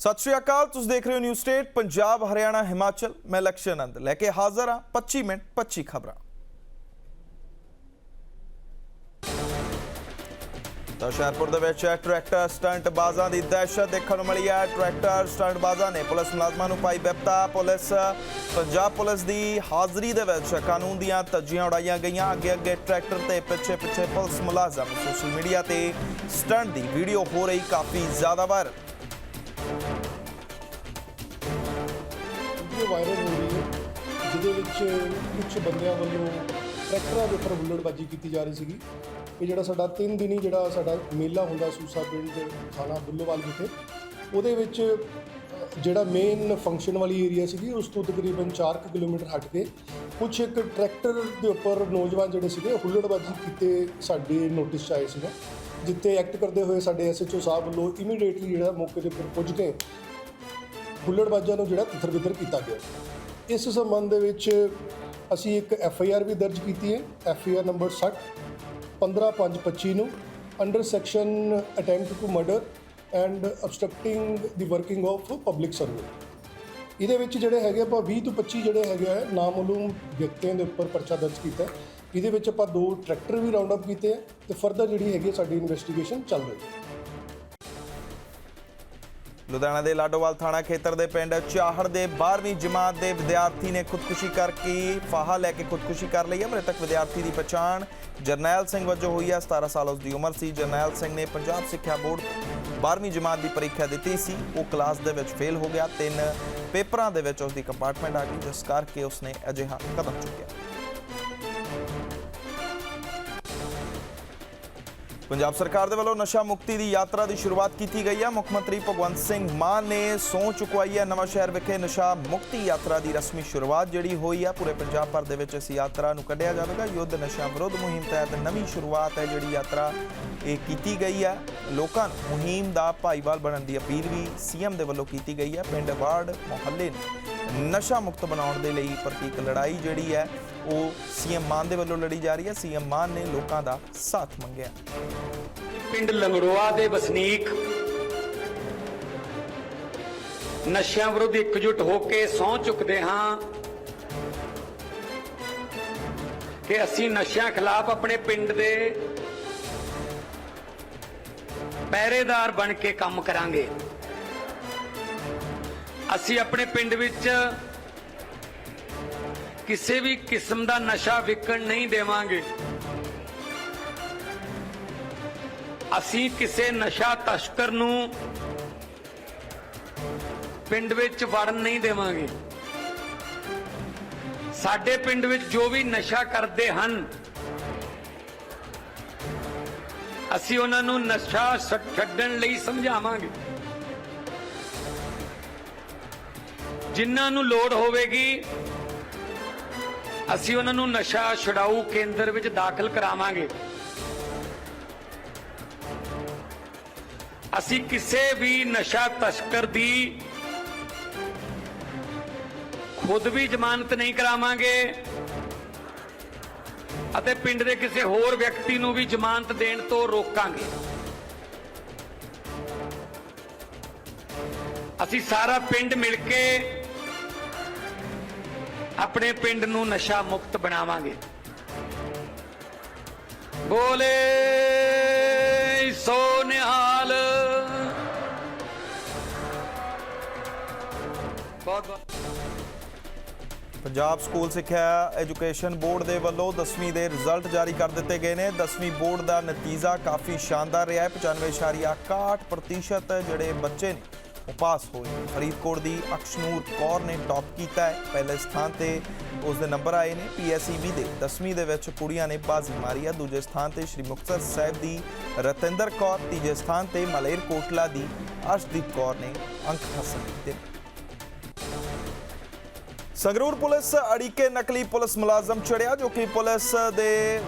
ਸਤਿ ਸ਼੍ਰੀ ਅਕਾਲ, ਤੁਸੀਂ ਦੇਖ ਰਹੇ ਹੋ ਨਿਊ ਸਟੇਟ ਪੰਜਾਬ, ਹਰਿਆਣਾ, ਹਿਮਾਚਲ, ਮੈਂ ਲਕਸ਼ਯ ਆਨੰਦ। ਲੈ ਕੇ ਹਾਜ਼ਰ ਹਾਂ 25 ਮਿੰਟ 25 ਖਬਰਾਂ। ਤਾਂ ਹੁਸ਼ਿਆਰਪੁਰ ਦੇ ਵਿੱਚ ਟਰੈਕਟਰ ਸਟੰਟ ਬਾਜ਼ਾਂ ਦੀ ਦਹਿਸ਼ਤ ਦੇਖਣ ਨੂੰ ਮਿਲੀ ਹੈ। ਟਰੈਕਟਰ ਸਟੰਟ ਬਾਜ਼ਾਂ ਨੇ ਪੁਲਿਸ ਮੁਲਾਜ਼ਮਾਂ ਨੂੰ ਪਾਈ ਬਿਪਤਾ। ਪੁਲਿਸ, ਪੰਜਾਬ ਪੁਲਿਸ ਦੀ ਹਾਜ਼ਰੀ ਦੇ ਵਿੱਚ ਕਾਨੂੰਨ ਦੀਆਂ ਧੱਜੀਆਂ ਉਡਾਈਆਂ ਗਈਆਂ। ਅੱਗੇ ਅੱਗੇ ਟਰੈਕਟਰ ਤੇ ਪਿੱਛੇ ਪਿੱਛੇ ਪੁਲਿਸ ਮੁਲਾਜ਼ਮ ਸੋਸ਼ਲ ਮੀਡੀਆ ਤੇ ਸਟੰਟ ਦੀ ਵੀਡੀਓ ਹੋ ਰਹੀ ਕਾਫੀ ਜ਼ਿਆਦਾ ਵਾਇਰਲ। ਵੀਡੀਓ ਵਾਇਰਲ ਹੋ ਰਹੀ ਹੈ, ਜਿਹਦੇ ਵਿੱਚ ਕੁਝ ਬੰਦਿਆਂ ਵੱਲੋਂ ਟਰੈਕਟਰਾਂ ਦੇ ਉੱਪਰ ਹੁੱਲੜਬਾਜੀ ਕੀਤੀ ਜਾ ਰਹੀ ਸੀਗੀ। ਇਹ ਜਿਹੜਾ ਸਾਡਾ ਤਿੰਨ ਦਿਨੀ ਜਿਹੜਾ ਸਾਡਾ ਮੇਲਾ ਹੁੰਦਾ ਸੂਸਾ ਪਿੰਡ ਥਾਣਾ ਬੁੱਲੋਵਾਲ ਵਿਖੇ, ਉਹਦੇ ਵਿੱਚ ਜਿਹੜਾ ਮੇਨ ਫੰਕਸ਼ਨ ਵਾਲੀ ਏਰੀਆ ਸੀਗੀ, ਉਸ ਤੋਂ ਤਕਰੀਬਨ 4 ਕਿਲੋਮੀਟਰ ਹਟ ਕੇ ਕੁਝ ਇੱਕ ਟਰੈਕਟਰ ਦੇ ਉੱਪਰ ਨੌਜਵਾਨ ਜਿਹੜੇ ਸੀਗੇ ਹੁੱਲੜਬਾਜੀ ਕੀਤੇ ਸਾਡੇ ਨੋਟਿਸ 'ਚ ਆਏ ਸੀਗੇ, ਜਿੱਥੇ ਐਕਟ ਕਰਦੇ ਹੋਏ ਸਾਡੇ ਐਸਐਚਓ ਸਾਹਿਬ ਵੱਲੋਂ ਇਮੀਡੀਏਟਲੀ ਜਿਹੜਾ ਮੌਕੇ ਦੇ ਉੱਪਰ ਪੁੱਜ ਕੇ ਹੁੱਲੜਬਾਜ਼ਾਂ ਨੂੰ ਜਿਹੜਾ ਤਿੱਥਰ ਬਿੱਤਰ ਕੀਤਾ ਗਿਆ ਇਸ ਸੰਬੰਧ ਦੇ ਵਿੱਚ ਅਸੀਂ ਇੱਕ ਐਫ ਆਈ ਆਰ ਵੀ ਦਰਜ ਕੀਤੀ ਹੈ, ਐਫ ਆਈ ਆਰ ਨੰਬਰ 60 15525 ਨੂੰ, under section attempt to murder and obstructing the working of public service ਇਹਦੇ ਵਿੱਚ ਜਿਹੜੇ ਹੈਗੇ ਆਪਾਂ 20 ਤੋਂ 25 ਜਿਹੜੇ ਹੈਗੇ ਆ, ਨਾਮਾਲੂਮ ਵਿਅਕਤੀਆਂ ਦੇ ਉੱਪਰ ਪਰਚਾ ਦਰਜ ਕੀਤਾ ਹੈ। ਇਹਦੇ ਵਿੱਚ ਆਪਾਂ ਦੋ ਟਰੈਕਟਰ ਵੀ ਰਾਉਂਡ ਅਪ ਕੀਤੇ ਆ ਤੇ ਫਰਦਰ ਜਿਹੜੀ ਹੈਗੀ ਹੈ ਸਾਡੀ ਇਨਵੈਸਟੀਗੇਸ਼ਨ ਚੱਲ ਰਹੀ ਹੈ। ਲੁਧਿਆਣਾ ਦੇ ਲਾਡੋਵਾਲ ਥਾਣਾ ਖੇਤਰ ਦੇ ਪਿੰਡ ਚਾਹੜ ਦੇ 12ਵੀਂ ਜਮਾਤ ਦੇ ਵਿਦਿਆਰਥੀ ਨੇ ਖੁਦਕੁਸ਼ੀ ਕਰਕੇ ਫਾਹਾ ਲੈ ਕੇ ਖੁਦਕੁਸ਼ੀ ਕਰ ਲਈ ਹੈ। ਮ੍ਰਿਤਕ ਵਿਦਿਆਰਥੀ ਦੀ ਪਛਾਣ ਜਰਨੈਲ ਸਿੰਘ ਵਜੋਂ ਹੋਈ ਹੈ। 17 ਸਾਲ ਉਸ ਦੀ ਉਮਰ ਸੀ। ਜਰਨੈਲ ਸਿੰਘ ਨੇ ਪੰਜਾਬ ਸਿੱਖਿਆ ਬੋਰਡ 12ਵੀਂ ਜਮਾਤ ਦੀ ਪ੍ਰੀਖਿਆ ਦਿੱਤੀ ਸੀ। ਉਹ ਕਲਾਸ ਦੇ ਵਿੱਚ ਫੇਲ ਹੋ ਗਿਆ। ਤਿੰਨ ਪੇਪਰਾਂ ਦੇ ਵਿੱਚ ਉਸ ਦੀ ਕੰਪਾਰਟਮੈਂਟ ਆ ਗਈ, ਜਿਸ ਕਰਕੇ ਉਸਨੇ ਅਜਿਹਾ ਕਦਮ ਚੁੱਕਿਆ। ਪੰਜਾਬ ਸਰਕਾਰ ਦੇ ਵੱਲੋਂ ਨਸ਼ਾ ਮੁਕਤੀ ਦੀ ਯਾਤਰਾ ਦੀ ਸ਼ੁਰੂਆਤ ਕੀਤੀ ਗਈ ਹੈ। ਮੁੱਖ ਮੰਤਰੀ ਭਗਵੰਤ ਸਿੰਘ ਮਾਨ ਨੇ ਸਹੁੰ ਚੁਕਵਾਈ ਹੈ ਨਵਾਂ ਸ਼ਹਿਰ ਵਿਖੇ ਨਸ਼ਾ ਮੁਕਤੀ ਯਾਤਰਾ ਦੀ ਰਸਮੀ ਸ਼ੁਰੂਆਤ ਜਿਹੜੀ ਹੋਈ ਹੈ। ਪੂਰੇ ਪੰਜਾਬ ਭਰ ਦੇ ਵਿੱਚ ਇਸ ਯਾਤਰਾ ਨੂੰ ਕੱਢਿਆ ਜਾਵੇਗਾ। ਯੁੱਧ ਨਸ਼ਾ ਵਿਰੋਧ ਮੁਹਿੰਮ ਤਹਿਤ ਨਵੀਂ ਸ਼ੁਰੂਆਤ ਹੈ ਜਿਹੜੀ ਯਾਤਰਾ ਇਹ ਕੀਤੀ ਗਈ ਹੈ। ਲੋਕਾਂ ਨੂੰ ਮੁਹਿੰਮ ਦਾ ਭਾਈਵਾਲ ਬਣਨ ਦੀ ਅਪੀਲ ਵੀ ਸੀਐਮ ਦੇ ਵੱਲੋਂ ਕੀਤੀ ਗਈ ਹੈ। ਪਿੰਡ ਵਾਰਡ ਮੁਹੱਲੇ ਨੂੰ। ਨਸ਼ਾ ਮੁਕਤ ਬਣਾਉਣ ਦੇ ਲਈ ਪ੍ਰਤੀਕ ਲੜਾਈ ਜਿਹੜੀ ਹੈ, ਉਹ ਸੀਐਮ ਮਾਨ ਦੇ ਵੱਲੋਂ ਲੜੀ ਜਾ ਰਹੀ ਹੈ। ਸੀਐਮ ਮਾਨ ਨੇ ਲੋਕਾਂ ਦਾ ਸਾਥ ਮੰਗਿਆ। ਪਿੰਡ ਲੰਗਰੋਆ ਦੇ ਵਸਨੀਕ ਨਸ਼ਿਆਂ ਵਿਰੁੱਧ ਇਕਜੁੱਟ ਹੋ ਕੇ ਸਹੁੰ ਚੁੱਕਦੇ ਹਾਂ ਕਿ ਅਸੀਂ ਨਸ਼ਿਆਂ ਖਿਲਾਫ ਆਪਣੇ ਪਿੰਡ ਦੇ ਪਹਿਰੇਦਾਰ ਬਣ ਕੇ ਕੰਮ ਕਰਾਂਗੇ। ਅਸੀਂ ਆਪਣੇ ਪਿੰਡ ਵਿੱਚ ਕਿਸੇ ਵੀ ਕਿਸਮ ਦਾ ਨਸ਼ਾ ਵਿਕਣ ਨਹੀਂ ਦੇਵਾਂਗੇ। ਅਸੀਂ ਕਿਸੇ ਨਸ਼ਾ ਤਸਕਰ ਨੂੰ ਪਿੰਡ ਵਿੱਚ ਵੜਨ ਨਹੀਂ ਦੇਵਾਂਗੇ। ਸਾਡੇ ਪਿੰਡ ਵਿੱਚ ਜੋ ਵੀ ਨਸ਼ਾ ਕਰਦੇ ਹਨ, ਅਸੀਂ ਉਹਨਾਂ ਨੂੰ ਨਸ਼ਾ ਛੱਡਣ ਲਈ ਸਮਝਾਵਾਂਗੇ। ਜਿਨ੍ਹਾਂ ਨੂੰ ਲੋੜ ਹੋਵੇਗੀ, ਅਸੀਂ ਉਹਨਾਂ ਨੂੰ ਨਸ਼ਾ ਛੁਡਾਊ ਕੇਂਦਰ ਵਿੱਚ ਦਾਖਲ ਕਰਾਵਾਂਗੇ। ਅਸੀਂ ਕਿਸੇ ਵੀ ਨਸ਼ਾ ਤਸਕਰ ਦੀ ਖੁਦ ਵੀ ਜ਼ਮਾਨਤ ਨਹੀਂ ਕਰਾਵਾਂਗੇ ਅਤੇ ਪਿੰਡ ਦੇ ਕਿਸੇ ਹੋਰ ਵਿਅਕਤੀ ਨੂੰ ਵੀ ਜ਼ਮਾਨਤ ਦੇਣ ਤੋਂ ਰੋਕਾਂਗੇ। ਅਸੀਂ ਸਾਰਾ ਪਿੰਡ ਮਿਲ ਕੇ ਆਪਣੇ ਪਿੰਡ ਨੂੰ ਨਸ਼ਾ ਮੁਕਤ ਬਣਾਵਾਂਗੇ। ਬੋਲੇ ਸੋ ਨਿਹਾਲ ਬਹੁਤ ਬਹੁਤ। ਪੰਜਾਬ ਸਕੂਲ ਸਿੱਖਿਆ ਐਜੂਕੇਸ਼ਨ ਬੋਰਡ ਦੇ ਵੱਲੋਂ 10ਵੀਂ ਦੇ ਰਿਜ਼ਲਟ ਜਾਰੀ ਕਰ ਦਿੱਤੇ ਗਏ ਨੇ। 10ਵੀਂ ਬੋਰਡ ਦਾ ਨਤੀਜਾ ਕਾਫੀ ਸ਼ਾਨਦਾਰ ਰਿਹਾ ਹੈ। 95.61% ਜਿਹੜੇ ਬੱਚੇ ਨੇ ਉਹ ਪਾਸ ਹੋਏ। ਫਰੀਦਕੋਟ ਦੀ ਅਕਸ਼ਨੂਰ ਕੌਰ ਨੇ ਟੌਪ ਕੀਤਾ ਹੈ। ਪਹਿਲੇ ਸਥਾਨ ਤੇ ਉਸ ਦੇ ਨੰਬਰ ਆਏ ਨੇ। ਪੀਐਸਈਬੀ ਦੇ 10ਵੀਂ ਦੇ ਵਿੱਚ ਕੁੜੀਆਂ ਨੇ ਬਾਜ਼ੀ ਮਾਰੀ ਹੈ ਦੂਜੇ ਸਥਾਨ ਤੇ ਸ਼੍ਰੀ ਮੁਕਤਸਰ ਸਾਹਿਬ ਦੀ ਰਤਿੰਦਰ ਕੌਰ, ਤੀਜੇ ਸਥਾਨ ਤੇ ਮਲੇਰ ਕੋਟਲਾ ਦੀ ਅਰਸ਼ਦੀਪ ਕੌਰ ਨੇ ਅੰਕ ਹਾਸਲ ਕੀਤੇ। ਸੰਗਰੂਰ ਪੁਲਿਸ ਅੜੀਕੇ ਨਕਲੀ ਪੁਲਿਸ ਮੁਲਾਜ਼ਮ ਚੜਿਆ ਜੋ ਕਿ ਪੁਲਿਸ ਦੇ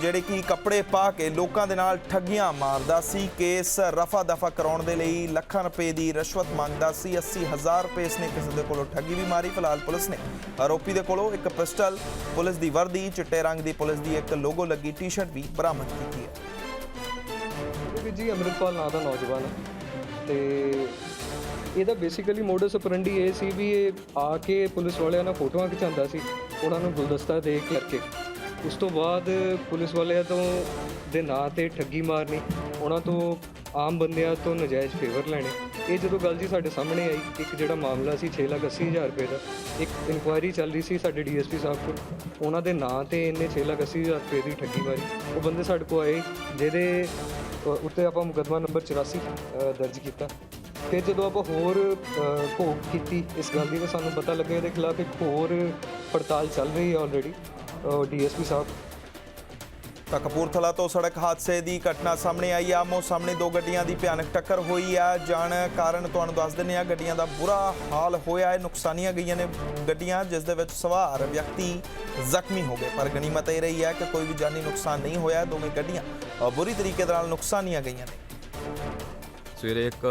ਜਿਹੜੇ ਕਿ ਕੱਪੜੇ ਪਾ ਕੇ ਲੋਕਾਂ ਦੇ ਨਾਲ ਠੱਗੀਆਂ ਮਾਰਦਾ ਸੀ। ਕੇਸ ਰਫਾ ਦਫਾ ਕਰਾਉਣ ਦੇ ਲਈ ਲੱਖਾਂ ਰੁਪਏ ਦੀ ਰਿਸ਼ਵਤ ਮੰਗਦਾ ਸੀ। 80000 ਰੁਪਏ ਇਸਨੇ ਕਿਸੇ ਦੇ ਕੋਲੋਂ ਠੱਗੀ ਵੀ ਮਾਰੀ। ਫਿਲਹਾਲ ਪੁਲਿਸ ਨੇ ਆਰੋਪੀ ਦੇ ਕੋਲੋਂ ਇੱਕ ਪਿਸਟਲ, ਪੁਲਿਸ ਦੀ ਵਰਦੀ, ਚਿੱਟੇ ਰੰਗ ਦੀ ਪੁਲਿਸ ਦੀ ਇੱਕ ਲੋਗੋ ਲੱਗੀ, ਟੀ-ਸ਼ਰਟ ਵੀ ਬਰਾਮਦ ਕੀਤੀ ਹੈ। ਜੀ, ਅੰਮ੍ਰਿਤਪਾਲ ਨਾਂ ਦਾ ਨੌਜਵਾਨ ਹੈ ਤੇ ਇਹਦਾ ਬੇਸਿਕਲੀ ਮੋਡਸ ਆਪਰੈਂਡੀ ਇਹ ਸੀ ਵੀ ਇਹ ਆ ਕੇ ਪੁਲਿਸ ਵਾਲਿਆਂ ਨਾਲ ਫੋਟੋਆਂ ਖਿਚਾਉਂਦਾ ਸੀ, ਉਹਨਾਂ ਨੂੰ ਗੁਲਦਸਤਾ ਦੇ ਕੇ ਕਰਕੇ। ਉਸ ਤੋਂ ਬਾਅਦ ਪੁਲਿਸ ਵਾਲਿਆਂ ਤੋਂ ਦੇ ਨਾਂ ਤੇ ਠੱਗੀ ਮਾਰਨੀ, ਉਹਨਾਂ ਤੋਂ ਆਮ ਬੰਦਿਆਂ ਤੋਂ ਨਜਾਇਜ਼ ਫੇਵਰ ਲੈਣੇ। ਇਹ ਜਦੋਂ ਗੱਲ ਜੀ ਸਾਡੇ ਸਾਹਮਣੇ ਆਈ, ਇੱਕ ਜਿਹੜਾ ਮਾਮਲਾ ਸੀ 6 ਲੱਖ 80 ਹਜ਼ਾਰ ਰੁਪਏ ਦਾ, ਇੱਕ ਇਨਕੁਆਇਰੀ ਚੱਲ ਰਹੀ ਸੀ ਸਾਡੇ ਡੀਐਸਪੀ ਸਾਹਿਬ ਕੋਲ, ਉਹਨਾਂ ਦੇ ਨਾਂ ਤੇ ਇਹਨੇ 6 ਲੱਖ 80 ਹਜ਼ਾਰ ਰੁਪਏ ਦੀ ਠੱਗੀ ਮਾਰੀ। ਉਹ ਬੰਦੇ ਸਾਡੇ ਕੋਲ ਆਏ, ਜਿਹਦੇ ਉੱਤੇ ਆਪਾਂ ਮੁਕੱਦਮਾ ਨੰਬਰ 84 ਦਰਜ ਕੀਤਾ। ਫਿਰ ਜਦੋਂ ਆਪਾਂ ਹੋਰ ਅ, ਘੋਖ ਕੀਤੀ ਇਸ ਗੱਲ ਦੀ ਤਾਂ ਸਾਨੂੰ ਪਤਾ ਲੱਗਿਆ ਇਹਦੇ ਖਿਲਾਫ ਇੱਕ ਹੋਰ ਪੜਤਾਲ ਚੱਲ ਰਹੀ ਹੈ ਆਲਰੇਡੀ ਡੀਐਸਪੀ ਸਾਹਿਬ। ਤਾਂ ਕਪੂਰਥਲਾ ਤੋਂ ਸੜਕ ਹਾਦਸੇ ਦੀ ਘਟਨਾ ਸਾਹਮਣੇ ਆਈ ਆ। ਆਮੋ ਸਾਹਮਣੇ ਦੋ ਗੱਡੀਆਂ ਦੀ ਭਿਆਨਕ ਟੱਕਰ ਹੋਈ ਆ। ਜਾਣ ਕਾਰਨ ਤੁਹਾਨੂੰ ਦੱਸ ਦਿੰਦੇ ਆ ਗੱਡੀਆਂ ਦਾ ਬੁਰਾ ਹਾਲ ਹੋਇਆ ਹੈ। ਨੁਕਸਾਨੀਆਂ ਗਈਆਂ ਨੇ ਗੱਡੀਆਂ ਜਿਸ ਦੇ ਵਿੱਚ ਸਵਾਰ ਵਿਅਕਤੀ ਜ਼ਖਮੀ ਹੋ ਗਏ। ਪਰ ਗਨੀਮਤ ਇਹ ਰਹੀ ਹੈ ਕਿ ਕੋਈ ਵੀ ਜਾਨੀ ਨੁਕਸਾਨ ਨਹੀਂ ਹੋਇਆ। ਦੋਵੇਂ ਗੱਡੀਆਂ ਅ, ਬੁਰੀ ਤਰੀਕੇ ਦੇ ਨਾਲ ਨੁਕਸਾਨੀਆਂ ਗਈਆਂ ਨੇ। ਸਵੇਰੇ ਇੱਕ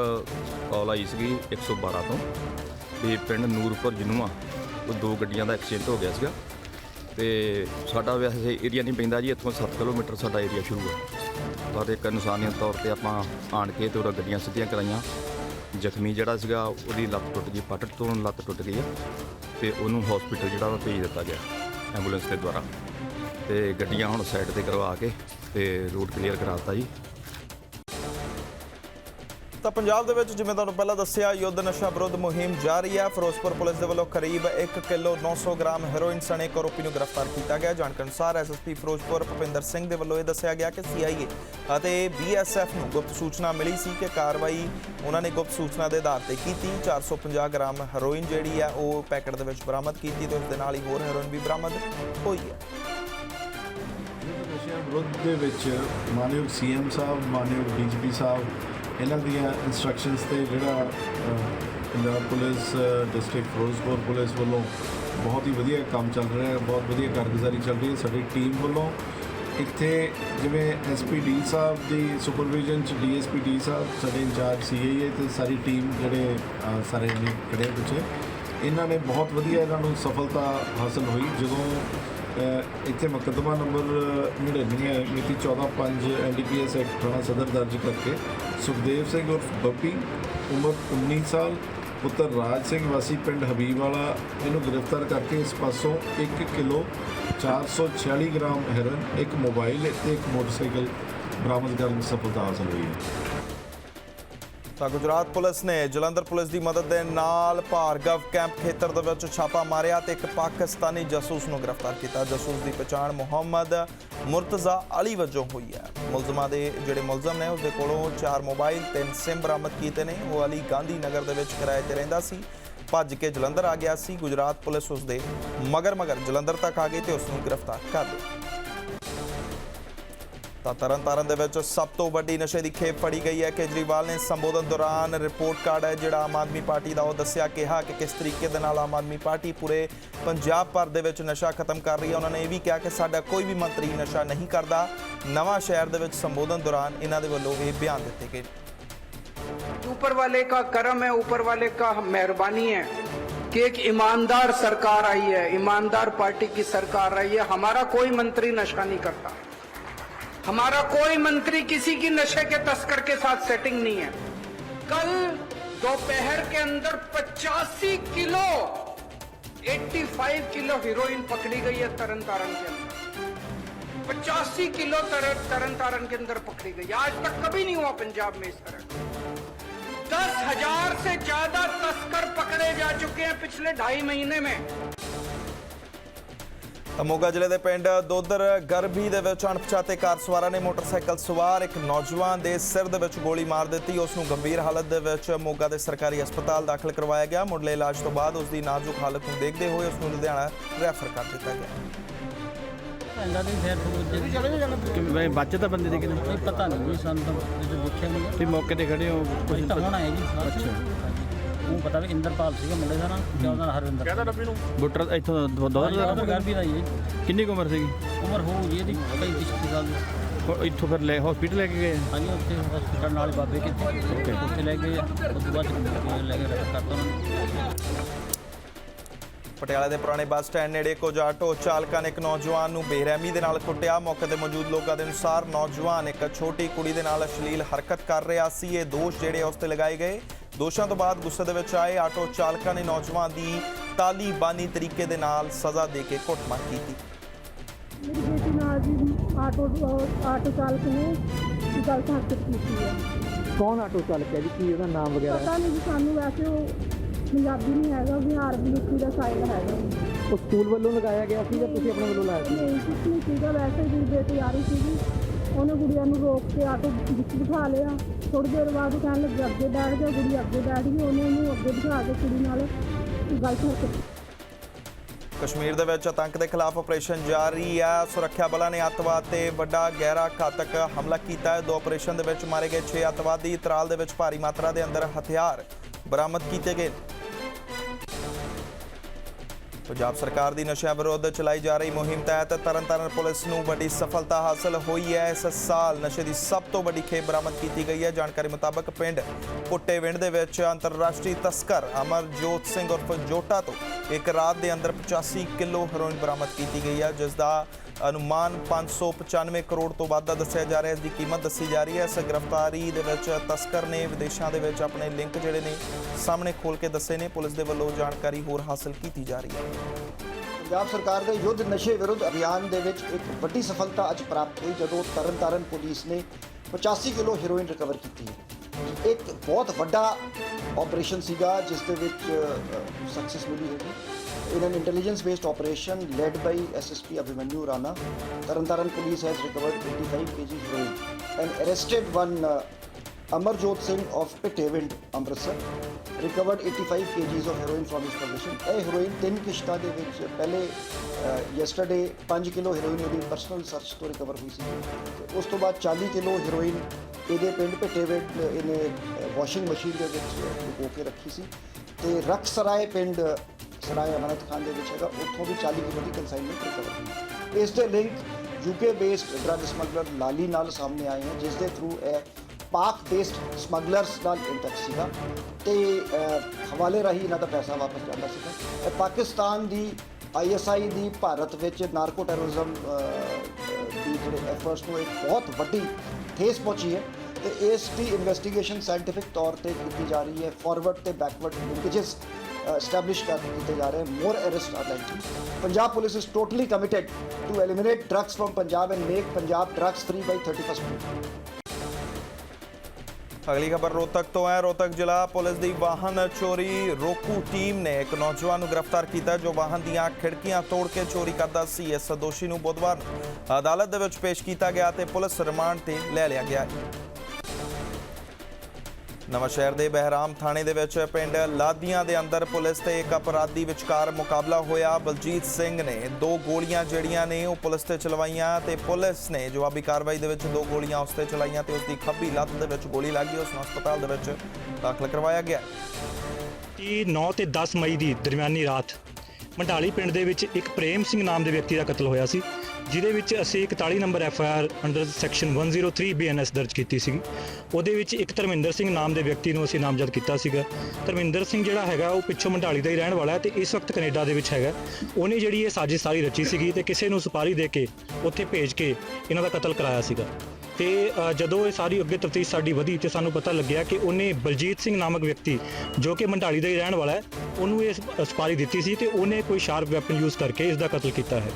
ਕਾਲ ਆਈ ਸੀਗੀ 112 ਤੋਂ ਵੀ ਪਿੰਡ ਨੂਰਪੁਰ ਜਨੂਆ, ਉਹ ਦੋ ਗੱਡੀਆਂ ਦਾ ਐਕਸੀਡੈਂਟ ਹੋ ਗਿਆ ਸੀਗਾ। ਤੇ ਸਾਡਾ ਵੈਸੇ ਏਰੀਆ ਨਹੀਂ ਪੈਂਦਾ ਜੀ, ਇੱਥੋਂ 7 ਕਿਲੋਮੀਟਰ ਸਾਡਾ ਏਰੀਆ ਸ਼ੁਰੂ ਹੈ ਪਰ ਇੱਕ ਇਨਸਾਨੀਅਤ ਤੌਰ ਤੇ ਆਪਾਂ ਆਣ ਕੇ ਤੇ ਉਹਦਾ ਗੱਡੀਆਂ ਸਿੱਧੀਆਂ ਕਰਾਈਆਂ। ਜ਼ਖਮੀ ਜਿਹੜਾ ਸੀਗਾ, ਉਹਦੀ ਲੱਤ ਟੁੱਟ ਗਈ, ਪੱਟ ਤੋਂ ਲੱਤ ਟੁੱਟ ਗਈ ਹੈ ਤੇ ਉਹਨੂੰ ਹਸਪੀਟਲ ਜਿਹੜਾ ਵਾ ਭੇਜ ਦਿੱਤਾ ਗਿਆ ਐਂਬੂਲੈਂਸ ਦੇ ਦੁਆਰਾ। ਤੇ ਗੱਡੀਆਂ ਹੁਣ ਸਾਈਡ ਤੇ ਕਰਵਾ ਕੇ ਤੇ ਰੂਟ ਕਲੀਅਰ ਕਰਾਤਾ ਜੀ। ਤਾਂ ਪੰਜਾਬ ਦੇ ਵਿੱਚ ਜਿਵੇਂ ਤੁਹਾਨੂੰ ਪਹਿਲਾਂ ਦੱਸਿਆ, ਯੁੱਧ ਨਸ਼ਾ ਵਿਰੋਧ ਮੁਹਿੰਮ ਜਾਰੀ ਹੈ। ਫਿਰੋਜ਼ਪੁਰ ਪੁਲਿਸ ਦੇ ਵੱਲੋਂ ਕਰੀਬ 1 ਕਿਲੋ 900 ਗ੍ਰਾਮ ਹੈਰੋਇਨ ਸਣੇ ਇੱਕ ਆਰੋਪੀ ਨੂੰ ਗ੍ਰਿਫਤਾਰ ਕੀਤਾ ਗਿਆ। ਜਾਣਕਾਰੀ ਅਨੁਸਾਰ ਐਸਐਸਪੀ ਫਿਰੋਜ਼ਪੁਰ ਭੁਪਿੰਦਰ ਸਿੰਘ ਦੇ ਵੱਲੋਂ ਇਹ ਦੱਸਿਆ ਗਿਆ ਕਿ ਸੀਆਈਏ ਅਤੇ ਬੀਐਸਐਫ ਨੂੰ ਗੁਪਤ ਸੂਚਨਾ ਮਿਲੀ ਸੀ ਕਿ ਕਾਰਵਾਈ ਉਹਨਾਂ ਨੇ ਗੁਪਤ ਸੂਚਨਾ ਦੇ ਆਧਾਰ ਤੇ ਕੀਤੀ। 450 ਗ੍ਰਾਮ ਹੈਰੋਇਨ ਜਿਹੜੀ ਹੈ, ਉਹ ਪੈਕਟ ਦੇ ਵਿੱਚ ਬਰਾਮਦ ਕੀਤੀ ਤੇ ਉਸ ਦੇ ਨਾਲ ਹੀ ਹੋਰ ਹੈਰੋਇਨ ਵੀ ਬਰਾਮਦ ਹੋਈ ਹੈ। ਨਸ਼ਿਆਂ ਵਿਰੁੱਧ ਦੇ ਵਿੱਚ ਮਾਨਯੋਗ ਸੀਐਮ ਸਾਹਿਬ, ਮਾਨਯੋਗ ਡੀਜੀਪੀ ਸਾਹਿਬ ਇਹਨਾਂ ਦੀਆਂ ਇਨਸਟਰਕਸ਼ਨਸ ਤੇ ਜਿਹੜਾ Punjab police district Firozpur police ਵੱਲੋਂ ਬਹੁਤ ਹੀ ਵਧੀਆ ਕੰਮ ਚੱਲ ਰਿਹਾ ਹੈ, ਬਹੁਤ ਵਧੀਆ ਕਾਰਗੁਜ਼ਾਰੀ ਚੱਲ ਰਹੀ ਹੈ ਸਾਡੀ ਟੀਮ ਵੱਲੋਂ। ਇੱਥੇ ਜਿਵੇਂ ਐਸਪੀਡੀ ਸਾਹਿਬ ਦੀ ਸੁਪਰਵਿਜ਼ਨ ਚ ਡੀਐਸਪੀ ਡੀ ਸਾਹਿਬ, ਸਾਡੇ ਇੰਚਾਰਜ ਸੀਏਏ ਤੇ ਸਾਰੀ ਟੀਮ ਜਿਹੜੇ ਸਾਰੇ ਜਣੇ ਖੜੇ ਪਿੱਛੇ, ਇਹਨਾਂ ਨੇ ਬਹੁਤ ਵਧੀਆ ਇਹਨਾਂ ਨੂੰ ਸਫਲਤਾ ਹਾਸਲ ਹੋਈ। ਜਦੋਂ ਇੱਥੇ ਮੁਕੱਦਮਾ ਨੰਬਰ 99 ਮਿਤੀ 14/5 ਐਨਡੀਪੀਐਸ ਐਕਟ ਥਾਣਾ ਸਦਰ ਦਰਜ ਕਰਕੇ ਸੁਖਦੇਵ ਸਿੰਘ ਉਰਫ ਬੱਪੀ ਉਮਰ 19 ਸਾਲ, ਪੁੱਤਰ ਰਾਜ ਸਿੰਘ ਵਾਸੀ ਪਿੰਡ ਹਬੀਬਵਾਲਾ, ਇਹਨੂੰ ਗ੍ਰਿਫਤਾਰ ਕਰਕੇ ਇਸ ਪਾਸੋਂ 1 ਕਿਲੋ 446 ਗ੍ਰਾਮ ਹੈਰੋਇਨ, ਇੱਕ ਮੋਬਾਈਲ ਤੇ ਇੱਕ ਮੋਟਰਸਾਈਕਲ ਬਰਾਮਦ ਕਰਨ ਵਿੱਚ ਸਫਲਤਾ ਹਾਸਲ ਹੋਈ ਹੈ। ਤਾਂ ਗੁਜਰਾਤ ਪੁਲਿਸ ਨੇ ਜਲੰਧਰ ਪੁਲਿਸ ਦੀ ਮਦਦ ਦੇ ਨਾਲ ਭਾਰਗਵ ਕੈਂਪ ਖੇਤਰ ਦੇ ਵਿੱਚ ਛਾਪਾ ਮਾਰਿਆ ਤੇ ਇੱਕ ਪਾਕਿਸਤਾਨੀ ਜਾਸੂਸ ਨੂੰ ਗ੍ਰਿਫਤਾਰ ਕੀਤਾ। ਜਾਸੂਸ ਦੀ ਪਛਾਣ ਮੁਹੰਮਦ ਮੁਰਤਜ਼ਾ ਅਲੀ ਵਜੋਂ ਹੋਈ ਹੈ। ਮੁਲਜ਼ਮਾਂ ਦੇ ਜਿਹੜੇ ਮੁਲਜ਼ਮ ਨੇ ਉਸ ਦੇ ਕੋਲੋਂ ਚਾਰ ਮੋਬਾਈਲ, ਤਿੰਨ ਸਿਮ ਬਰਾਮਦ ਕੀਤੇ ਨੇ। ਉਹ ਅਲੀ ਗਾਂਧੀ ਨਗਰ ਦੇ ਵਿੱਚ ਕਿਰਾਏ ਤੇ ਰਹਿੰਦਾ ਸੀ। ਭੱਜ ਕੇ ਜਲੰਧਰ ਆ ਗਿਆ ਸੀ। ਗੁਜਰਾਤ ਪੁਲਿਸ ਉਸ ਦੇ ਮਗਰ ਮਗਰ ਜਲੰਧਰ ਤੱਕ ਆ ਗਈ ਤੇ ਉਸ ਨੂੰ ਗ੍ਰਿਫਤਾਰ ਕਰ ਲਿਆ। ਤਾਂ ਤਰਨਤਾਰਨ ਦੇ ਵਿੱਚ ਸਭ ਤੋਂ ਵੱਡੀ ਨਸ਼ੇ ਦੀ ਖੇਪ ਫੜੀ ਗਈ ਹੈ ਕੇਜਰੀਵਾਲ ਨੇ ਸੰਬੋਧਨ ਦੌਰਾਨ ਰਿਪੋਰਟ ਕਾਰਡ ਹੈ ਜਿਹੜਾ ਆਮ ਆਦਮੀ ਪਾਰਟੀ ਦਾ ਉਹ ਦੱਸਿਆ ਕਿਹਾ ਕਿ ਕਿਸ ਤਰੀਕੇ ਦੇ ਨਾਲ ਆਮ ਆਦਮੀ ਪਾਰਟੀ ਪੂਰੇ ਪੰਜਾਬ ਭਰ ਦੇ ਵਿੱਚ ਨਸ਼ਾ ਖਤਮ ਕਰ ਰਹੀ ਹੈ ਉਹਨਾਂ ਨੇ ਇਹ ਵੀ ਕਿਹਾ ਕਿ ਸਾਡਾ ਕੋਈ ਵੀ ਮੰਤਰੀ ਨਸ਼ਾ ਨਹੀਂ ਕਰਦਾ ਨਵਾਂ ਸ਼ਹਿਰ ਦੇ ਵਿੱਚ ਸੰਬੋਧਨ ਦੌਰਾਨ ਇਹਨਾਂ ਦੇ ਵੱਲੋਂ ਇਹ ਬਿਆਨ ਦਿੱਤੇ ਗਏ ऊपर वाले का करम है ऊपर वाले का मेहरबानी है कि एक ईमानदार सरकार आई है ईमानदार पार्टी की सरकार आई है हमारा कोई मंत्री नशा नहीं करता हमारा कोई मंत्री किसी की नशे के तस्कर के साथ सेटिंग नहीं है। कल दोपहर के अंदर 85 किलो 85 किलो हीरोइन पकड़ी गई है तरन तारण के अंदर। पचासी किलो तरन तारण के अंदर पकड़ी गई। आज तक कभी नहीं हुआ पंजाब में इस तरह। दस हज़ार से ज़्यादा तस्कर पकड़े जा चुके हैं पिछले ढाई महीने में। ਮੋਗਾ ਜ਼ਿਲ੍ਹੇ ਦੇ ਪਿੰਡ ਦੋਦਰ ਗਰਭੀ ਦੇ ਵਿੱਚ ਅਣਪਛਾਤੇ ਕਾਰ ਸਵਾਰਾਂ ਨੇ ਮੋਟਰਸਾਈਕਲ ਸਵਾਰ ਇੱਕ ਨੌਜਵਾਨ ਦੇ ਸਿਰ ਦੇ ਵਿੱਚ ਗੋਲੀ ਮਾਰ ਦਿੱਤੀ। ਉਸ ਨੂੰ ਗੰਭੀਰ ਹਾਲਤ ਦੇ ਵਿੱਚ ਮੋਗਾ ਦੇ ਸਰਕਾਰੀ ਹਸਪਤਾਲ ਦਾਖਲ ਕਰਵਾਇਆ ਗਿਆ। ਮੁੱਢਲੇ ਇਲਾਜ ਤੋਂ ਬਾਅਦ ਉਸ ਦੀ ਨਾਜ਼ੁਕ ਹਾਲਤ ਨੂੰ ਦੇਖਦੇ ਹੋਏ ਉਸ ਨੂੰ ਲੁਧਿਆਣਾ ਰੈਫਰ ਕਰ ਦਿੱਤਾ ਗਿਆ। ਇਹਨਾਂ ਦੀ ਫੇਰ ਦੂਜੇ ਕਿ ਬਈ ਬੱਚੇ ਤਾਂ ਬੰਦੇ ਦੇ ਕਿਨੇ ਨਹੀਂ ਪਤਾ ਨਹੀਂ ਸਾਨੂੰ ਤਾਂ ਦੇਖਿਆ ਨਹੀਂ ਤੁਸੀਂ ਮੌਕੇ ਤੇ ਖੜੇ ਹੋ ਕੋਈ ਤਾਂ ਹੋਣਾ ਹੈ ਜੀ। ਅੱਛਾ। ਉਹ ਪਤਾ ਵੀ ਇੰਦਰਪਾਲ ਸੀਗਾ ਮੁੰਡੇ ਦਾ ਨਾਮ ਤੇ ਉਹਦਾ ਹਰਵਿੰਦਰ ਕਹਿੰਦਾ ਡੱਬੀ ਨੂੰ? ਬੁੱਟਰ ਇੱਥੋਂ ਦੋਦਰ ਉਧਰ ਘਰ ਵੀ ਦਾ? ਜੀ। ਕਿੰਨੀ ਕੁ ਉਮਰ ਸੀਗੀ? ਉਮਰ ਹੋ ਜੀ ਇਹਦੀ ਕਈ ਪਿਛਲੇ ਸਾਲ ਦੀ। ਉਹ ਇੱਥੋਂ ਫਿਰ ਲੈ ਹਸਪੀਟਲ ਲੈ ਕੇ ਗਏ? ਹਾਂਜੀ ਉੱਥੇ ਹਸਪੀਟਲ ਨਾਲ ਬਾਬੇ ਕਿਤੇ ਉੱਥੇ ਲੈ ਗਏ ਉਸ ਤੋਂ ਬਾਅਦ ਲੈ ਕੇ ਰੈਫਰ ਕਰਤਾ ਉਹਨਾਂ ਨੂੰ ਪਟਿਆਲਾ ਦੇ ਪੁਰਾਣੇ ਬੱਸ ਸਟੈਂਡ ਨੇੜੇ ਕੁਝ ਆਟੋ ਚਾਲਕਾਂ ਨੇ ਇੱਕ ਨੌਜਵਾਨ ਨੂੰ ਬੇਰਹਿਮੀ ਦੇ ਨਾਲ ਕੁੱਟਿਆ। ਮੌਕੇ ਤੇ ਮੌਜੂਦ ਲੋਕਾਂ ਦੇ ਅਨੁਸਾਰ ਨੌਜਵਾਨ ਇੱਕ ਛੋਟੀ ਕੁੜੀ ਦੇ ਨਾਲ ਅਸ਼ਲੀਲ ਹਰਕਤ ਕਰ ਰਿਹਾ ਸੀ। ਇਹ ਦੋਸ਼ ਜਿਹੜੇ ਉਸ ਤੇ ਲਗਾਏ ਗਏ। ਦੋਸ਼ਾਂ ਤੋਂ ਬਾਅਦ ਗੁੱਸੇ ਦੇ ਵਿੱਚ ਆਏ ਆਟੋ ਚਾਲਕਾਂ ਨੇ ਨੌਜਵਾਨ ਦੀ ਤਾਲੀਬਾਨੀ ਤਰੀਕੇ ਦੇ ਨਾਲ ਸਜ਼ਾ ਦੇ ਕੇ ਕੁੱਟਮਾਰ ਕੀਤੀ। ਮੇਰੀ ਬੇਟੀ ਨਾਲ ਜੀ ਆਟੋ ਆਟੋ ਚਾਲਕ ਨੇ ਗਲਤ ਹਰਕਤ ਕੀਤੀ ਹੈ। ਕੌਣ ਆਟੋ ਚਾਲਕ ਹੈ ਜੀ? ਕੀ ਉਹਦਾ ਨਾਮ ਵਗੈਰਾ? ਪਤਾ ਨਹੀਂ ਜੀ ਸਾਨੂੰ ਵੈਸੇ ਉਹ ਪੰਜਾਬੀ ਨਹੀਂ ਹੈਗਾ ਬਿਹਾਰ ਦੀ ਯੂਪੀ ਦਾ ਸਾਈਡ ਹੈਗਾ। ਉਹ ਸਕੂਲ ਵੱਲੋਂ ਲਗਾਇਆ ਗਿਆ ਸੀ ਜਾਂ ਤੁਸੀਂ ਆਪਣੇ ਵੱਲੋਂ ਲਾਇਆ ਨਹੀਂ ਕੁਛ ਨਹੀਂ ਸੀਗਾ। ਵੈਸੇ ਹੀ ਬੇਟੀ ਆ ਰਹੀ ਸੀਗੀ ਉਹਨੇ ਗੁੜੀਆ ਨੂੰ ਰੋਕ ਕੇ ਆਟੋ ਵਿੱਚ ਬਿਠਾ ਲਿਆ। ਥੋੜੀ ਦੇਰ ਬਾਅਦ ਉਹ ਕਹਿਣ ਲੱਗੇ ਅੱਗੇ ਬੈਠ ਜਾ ਗੁੜੀ ਅੱਗੇ ਬੈਠ ਗਈ ਉਹਨੇ ਉਹਨੂੰ ਅੱਗੇ ਬਿਠਾ ਕੇ ਕੁੜੀ ਨਾਲ ਗਲਤ ਹਰਕਤ ਕੀਤੀ ਕਸ਼ਮੀਰ ਦੇ ਵਿੱਚ ਆਤੰਕ ਦੇ ਖਿਲਾਫ ਆਪਰੇਸ਼ਨ ਜਾਰੀ ਹੈ ਸੁਰੱਖਿਆ ਬਲਾਂ ਨੇ ਅੱਤਵਾਦ ਤੇ ਵੱਡਾ ਗਹਿਰਾ ਘਾਤਕ ਹਮਲਾ ਕੀਤਾ ਹੈ। ਦੋ ਆਪਰੇਸ਼ਨ ਦੇ ਵਿੱਚ ਮਾਰੇ ਗਏ 6 ਅੱਤਵਾਦੀ। ਤਰਾਲ ਦੇ ਵਿੱਚ ਭਾਰੀ ਮਾਤਰਾ ਦੇ ਅੰਦਰ ਹਥਿਆਰ ਬਰਾਮਦ ਕੀਤੇ ਗਏ ਪੰਜਾਬ ਸਰਕਾਰ ਦੀ ਨਸ਼ਿਆਂ ਵਿਰੁੱਧ ਚਲਾਈ ਜਾ ਰਹੀ ਮੁਹਿੰਮ ਤਹਿਤ ਤਰਨਤਾਰਨ ਪੁਲਿਸ ਨੂੰ ਵੱਡੀ ਸਫਲਤਾ ਹਾਸਲ ਹੋਈ ਹੈ। ਇਸ ਸਾਲ ਨਸ਼ੇ ਦੀ ਸਭ ਤੋਂ ਵੱਡੀ ਖੇਪ ਬਰਾਮਦ ਕੀਤੀ ਗਈ ਹੈ। ਜਾਣਕਾਰੀ ਮੁਤਾਬਕ ਪਿੰਡ ਪੁੱਟੇਵਿੰਡ ਦੇ ਵਿੱਚ ਅੰਤਰਰਾਸ਼ਟਰੀ ਤਸਕਰ ਅਮਰਜੋਤ ਸਿੰਘ ਉਰਫ ਜੋਟਾ ਤੋਂ ਇੱਕ ਰਾਤ ਦੇ ਅੰਦਰ 85 ਕਿਲੋ ਹੈਰੋਇਨ ਬਰਾਮਦ ਕੀਤੀ ਗਈ ਹੈ ਜਿਸ ਦਾ ਅਨੁਮਾਨ 595 ਕਰੋੜ ਤੋਂ ਵੱਧ ਦਾ ਦੱਸਿਆ ਜਾ ਰਿਹਾ ਹੈ। ਇਸ ਦੀ ਕੀਮਤ ਦੱਸੀ ਜਾ ਰਹੀ ਹੈ। ਇਸ ਗ੍ਰਿਫਤਾਰੀ ਦੇ ਵਿੱਚ ਤਸਕਰ ਨੇ ਵਿਦੇਸ਼ਾਂ ਦੇ ਵਿੱਚ ਆਪਣੇ ਲਿੰਕ ਜਿਹੜੇ ਨੇ ਸਾਹਮਣੇ ਖੋਲ ਕੇ ਦੱਸੇ ਨੇ। ਪੁਲਿਸ ਦੇ ਵੱਲੋਂ ਜਾਣਕਾਰੀ ਹੋਰ ਹਾਸਲ ਕੀਤੀ ਜਾ ਰਹੀ ਹੈ। ਪੰਜਾਬ ਸਰਕਾਰ ਦੇ ਯੁੱਧ ਨਸ਼ੇ ਵਿਰੁੱਧ ਅਭਿਆਨ ਦੇ ਵਿੱਚ ਇੱਕ ਵੱਡੀ ਸਫਲਤਾ ਅੱਜ ਪ੍ਰਾਪਤ ਹੋਈ, ਜਦੋਂ ਤਰਨਤਾਰਨ ਪੁਲਿਸ ਨੇ 85 ਕਿਲੋ ਹੈਰੋਇਨ ਰਿਕਵਰ ਕੀਤੀ ਹੈ। ਇੱਕ ਬਹੁਤ ਵੱਡਾ ਆਪਰੇਸ਼ਨ ਸੀਗਾ ਜਿਸ ਦੇ ਵਿੱਚ ਸਕਸੈਸ ਮਿਲੀ ਹੈਗੀ in an intelligence based operation led by SSP Abhimanyu Rana Tarn Taran police has recovered 85 KG heroin and arrested one Amarjot Singh of Pithavind, Amritsar, recovered 85 kgs of heroin from his possession. ਇਹ heroin ਤਿੰਨ ਕਿਸ਼ਤਾਂ ਦੇ ਵਿੱਚ ਪਹਿਲੇ yesterday 5 kilo heroin ਉਹਦੀ personal search ਤੋਂ recover ਹੋਈ ਸੀ ਤੇ ਉਸ ਤੋਂ ਬਾਅਦ 40 ਕਿਲੋ ਹੈਰੋਇਨ ਇਹਦੇ ਪਿੰਡ ਭਿੱਟੇਵਿੰਡ ਇਹਨੇ ਵਾਸ਼ਿੰਗ ਮਸ਼ੀਨ ਦੇ ਵਿੱਚ ਲੁਕੋ ਕੇ ਰੱਖੀ ਸੀ ਤੇ ਰਕਸਰਾਏ ਪਿੰਡ ਸਰਾਏ ਅਮਰਤ ਖਾਨ ਦੇ ਵਿੱਚ ਹੈਗਾ ਉੱਥੋਂ ਵੀ 40 ਕਿਲੋ ਦੀ ਕੰਸਾਈਨਮੈਂਟ ਰਿਕਵਰ ਹੋਈ ਇਸ ਦੇ link UK based drug smuggler Lali ਨਾਲ ਸਾਹਮਣੇ ਆਏ ਹਨ ਜਿਸ ਦੇ ਥਰੂ ਇਹ ਪਾਕ ਬੇਸਡ ਸਮਗਲਰਸ ਨਾਲ ਇਨ ਸੀਗਾ ਤੇ ਹਵਾਲੇ ਰਾਹੀਂ ਇਹਨਾਂ ਦਾ ਪੈਸਾ ਵਾਪਸ ਜਾਂਦਾ ਸੀਗਾ। ਇਹ ਪਾਕਿਸਤਾਨ ਦੀ ਆਈਐਸਆਈ ਦੀ ਭਾਰਤ ਵਿੱਚ ਨਾਰਕੋ ਟੈਰਰਿਜ਼ਮ ਦੀ ਜਿਹੜੇ ਐਫਰਟਸ ਨੂੰ ਇੱਕ ਬਹੁਤ ਵੱਡੀ ਠੇਸ ਪਹੁੰਚੀ ਹੈ ਤੇ ਇਸ ਦੀ ਇਨਵੈਸਟੀਗੇਸ਼ਨ ਸਾਇੰਟਿਫਿਕ ਤੌਰ ਤੇ ਕੀਤੀ ਜਾ ਰਹੀ ਹੈ। ਫਾਰਵਰਡ ਤੇ ਬੈਕਵਰਡ ਲਿੰਕੇजेस established ਕਰ ਦਿੱਤੇ ਜਾ ਰਹੇ more arrest are likely Punjab police is totally committed to eliminate drugs from Punjab and make Punjab drugs free by 31st May. ਅਗਲੀ ਖਬਰ ਰੋਹਤਕ ਤੋਂ ਹੈ। ਰੋਹਤਕ ਜ਼ਿਲ੍ਹਾ ਪੁਲਿਸ ਦੀ ਵਾਹਨ ਚੋਰੀ ਰੋਕੂ ਟੀਮ ਨੇ ਇੱਕ ਨੌਜਵਾਨ ਨੂੰ ਗ੍ਰਿਫਤਾਰ ਕੀਤਾ, ਜੋ ਵਾਹਨ ਦੀਆਂ ਖਿੜਕੀਆਂ ਤੋੜ ਕੇ ਚੋਰੀ ਕਰਦਾ ਸੀ। ਇਸ ਦੋਸ਼ੀ ਨੂੰ ਬੁੱਧਵਾਰ ਅਦਾਲਤ ਦੇ ਵਿੱਚ ਪੇਸ਼ ਕੀਤਾ ਗਿਆ ਤੇ ਪੁਲਿਸ ਰਿਮਾਂਡ ਤੇ ਲੈ ਲਿਆ ਗਿਆ ਹੈ। ਨਵਾਂਸ਼ਹਿਰ ਦੇ ਬਹਿਰਾਮ ਥਾਣੇ ਦੇ ਵਿੱਚ ਪਿੰਡ ਲਾਦੀਆਂ ਦੇ ਅੰਦਰ ਪੁਲਿਸ ਤੇ ਇੱਕ ਅਪਰਾਧੀ ਵਿਚਕਾਰ ਮੁਕਾਬਲਾ ਹੋਇਆ। ਬਲਜੀਤ ਸਿੰਘ ਨੇ ਦੋ ਗੋਲੀਆਂ ਜਿਹੜੀਆਂ ਨੇ ਉਹ ਪੁਲਿਸ ਤੇ ਚਲਵਾਈਆਂ ਤੇ ਪੁਲਿਸ ਨੇ ਜਵਾਬੀ ਕਾਰਵਾਈ ਦੇ ਵਿੱਚ ਦੋ ਗੋਲੀਆਂ ਉਸ ਤੇ ਚਲਾਈਆਂ ਤੇ ਉਸ ਦੀ ਖੱਬੀ ਲੱਤ ਦੇ ਵਿੱਚ ਗੋਲੀ ਲੱਗ ਗਈ। ਉਸ ਨੂੰ ਹਸਪਤਾਲ ਦੇ ਵਿੱਚ ਦਾਖਲ ਕਰਵਾਇਆ ਗਿਆ। ਕਿ 9 ਤੇ 10 ਮਈ ਦੀ ਦਰਮਿਆਨੀ ਰਾਤ ਮੰਡਾਲੀ ਪਿੰਡ ਦੇ ਵਿੱਚ ਇੱਕ ਪ੍ਰੇਮ ਸਿੰਘ ਨਾਮ ਦੇ ਵਿਅਕਤੀ ਦਾ ਕਤਲ ਹੋਇਆ ਸੀ। ਜਿਹਦੇ ਵਿੱਚ ਅਸੀਂ 41 number F I R under section 103 BNS ਦਰਜ ਕੀਤੀ ਸੀਗੀ। ਉਹਦੇ ਵਿੱਚ ਇੱਕ ਧਰਮਿੰਦਰ ਸਿੰਘ ਨਾਮ ਦੇ ਵਿਅਕਤੀ ਨੂੰ ਅਸੀਂ ਨਾਮਜ਼ਦ ਕੀਤਾ ਸੀਗਾ। ਧਰਮਿੰਦਰ ਸਿੰਘ ਜਿਹੜਾ ਹੈਗਾ, ਉਹ ਪਿੱਛੋਂ ਮੰਡਾਲੀ ਦਾ ਹੀ ਰਹਿਣ ਵਾਲਾ ਹੈ ਤੇ ਇਸ ਵਕਤ ਕੈਨੇਡਾ ਦੇ ਵਿੱਚ ਹੈਗਾ। ਉਹਨੇ ਜਿਹੜੀ ਇਹ ਸਾਜ਼ਿਸ਼ ਸਾਰੀ ਰਚੀ ਸੀਗੀ ਤੇ ਕਿਸੇ ਨੂੰ ਸੁਪਾਰੀ ਦੇ ਕੇ ਉੱਥੇ ਭੇਜ ਕੇ ਇਹਨਾਂ ਦਾ ਕਤਲ ਕਰਾਇਆ ਸੀਗਾ। ਤੇ ਜਦੋਂ ਇਹ ਸਾਰੀ ਅੱਗੇ ਤਫਤੀਸ਼ ਸਾਡੀ ਵਧੀ ਤੇ ਸਾਨੂੰ ਪਤਾ ਲੱਗਿਆ ਕਿ ਉਹਨੇ ਬਲਜੀਤ ਸਿੰਘ ਨਾਮਕ ਵਿਅਕਤੀ, ਜੋ ਕਿ ਮੰਡਾਲੀ ਦਾ ਹੀ ਰਹਿਣ ਵਾਲਾ ਹੈ, ਉਹਨੂੰ ਇਹ ਸਪ- ਸਪਾਰੀ ਦਿੱਤੀ ਸੀ ਤੇ ਉਹਨੇ ਕੋਈ ਸ਼ਾਰਪ ਵੈਪਨ ਯੂਜ਼ ਕਰਕੇ ਇਸ ਦਾ ਕਤਲ ਕੀਤਾ ਹੈ।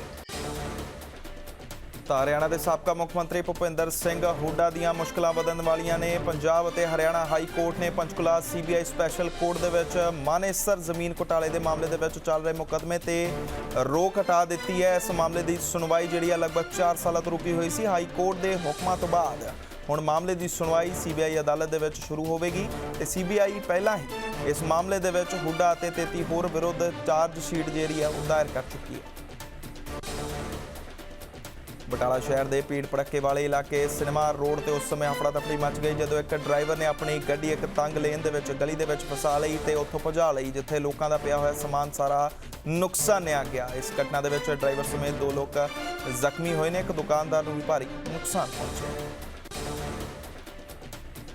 ਤਾਂ ਹਰਿਆਣਾ ਦੇ ਸਾਬਕਾ ਮੁੱਖ ਮੰਤਰੀ ਭੁਪਿੰਦਰ ਸਿੰਘ ਹੁੱਡਾ ਦੀਆਂ ਮੁਸ਼ਕਲਾਂ ਵਧਣ ਵਾਲੀਆਂ ਨੇ ਪੰਜਾਬ ਅਤੇ ਹਰਿਆਣਾ ਹਾਈ ਕੋਰਟ ਨੇ ਪੰਚਕੁਲਾ ਸੀਬੀਆਈ ਸਪੈਸ਼ਲ ਕੋਰਟ ਦੇ ਵਿੱਚ ਮਾਨੇਸਰ ਜ਼ਮੀਨ ਘੁਟਾਲੇ ਦੇ ਮਾਮਲੇ ਦੇ ਵਿੱਚ ਚੱਲ ਰਹੇ ਮੁਕੱਦਮੇ ਤੇ ਰੋਕ ਹਟਾ ਦਿੱਤੀ ਹੈ। ਇਸ ਮਾਮਲੇ ਦੀ ਸੁਣਵਾਈ ਜਿਹੜੀ ਆ ਲਗਭਗ 4 ਸਾਲਾਂ ਤੋਂ ਰੁਕੀ ਹੋਈ ਸੀ ਹਾਈ ਕੋਰਟ ਦੇ ਹੁਕਮਾਂ ਤੋਂ ਬਾਅਦ। ਹੁਣ ਮਾਮਲੇ ਦੀ ਸੁਣਵਾਈ ਸੀਬੀਆਈ ਅਦਾਲਤ ਦੇ ਵਿੱਚ ਸ਼ੁਰੂ ਹੋਵੇਗੀ ਤੇ ਸੀਬੀਆਈ ਪਹਿਲਾਂ ਹੀ ਇਸ ਮਾਮਲੇ ਦੇ ਵਿੱਚ ਹੁੱਡਾ ਅਤੇ 33 ਹੋਰ ਵਿਰੁੱਧ ਚਾਰਜ ਸ਼ੀਟ ਜਿਹੜੀ ਆ ਉਹ ਦਾਇਰ ਕਰ ਚੁੱਕੀ ਹੈ। ਬਟਾਲਾ ਸ਼ਹਿਰ ਦੇ ਪੀੜ ਪੜੱਕੇ ਵਾਲੇ ਇਲਾਕੇ ਸਿਨੇਮਾ ਰੋਡ ਤੇ ਉਸ ਸਮੇਂ ਹਫੜਾ ਤਫੜੀ ਮਚ ਗਈ, ਜਦੋਂ ਇੱਕ ਡਰਾਈਵਰ ਨੇ ਆਪਣੀ ਗੱਡੀ ਇੱਕ ਤੰਗ ਲੇਨ ਦੇ ਵਿੱਚ, ਗਲੀ ਦੇ ਵਿੱਚ ਫਸਾ ਲਈ ਤੇ ਉੱਥੋਂ ਭਜਾ ਲਈ, ਜਿੱਥੇ ਲੋਕਾਂ ਦਾ ਪਿਆ ਹੋਇਆ ਸਮਾਨ ਸਾਰਾ ਨੁਕਸਾਨਿਆ ਗਿਆ। ਇਸ ਘਟਨਾ ਦੇ ਵਿੱਚ ਡਰਾਈਵਰ ਸਮੇਤ ਦੋ ਲੋਕ ਜ਼ਖਮੀ ਹੋਏ ਨੇ। ਇੱਕ ਦੁਕਾਨਦਾਰ ਨੂੰ ਵੀ ਭਾਰੀ ਨੁਕਸਾਨ ਪਹੁੰਚਿਆ।